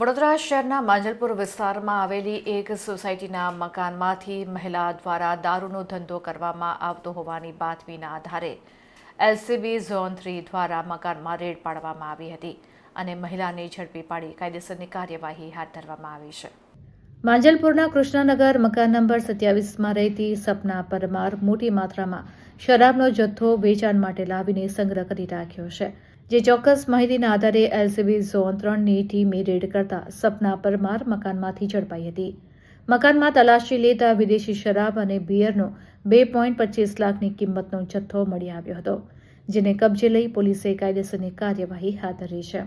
વડોદરા શહેરના માંજલપુર વિસ્તારમાં આવેલી એક સોસાયટીના મકાનમાંથી મહિલા દ્વારા દારૂનો ધંધો કરવામાં આવતો હોવાની બાતમીના આધારે એલસીબી ઝોન થ્રી દ્વારા મકાનમાં રેડ પાડવામાં આવી હતી અને મહિલાને ઝડપી પાડી કાયદેસરની કાર્યવાહી હાથ ધરવામાં આવી છે. માંજલપુરના કૃષ્ણનગર મકાન નંબર સત્યાવીસમાં રહેતી સપના પરમાર મોટી માત્રામાં શરાબનો જથ્થો વેચાણ માટે લાવીને સંગ્રહ કરી રાખ્યો છે. જે ચોક્કસ માહિતીના આધારે એલસીબી ઝોન ત્રણની ટીમે રેડ કરતા સપના પરમાર મકાનમાંથી ઝડપાઈ હતી. મકાનમાં તલાશી લેતા વિદેશી શરાબ અને બિયરનો બે પોઈન્ટ પચીસ લાખની કિંમતનો જથ્થો મળી આવ્યો હતો, જેને કબજે લઈ પોલીસે કાયદેસરની કાર્યવાહી હાથ ધરી છે.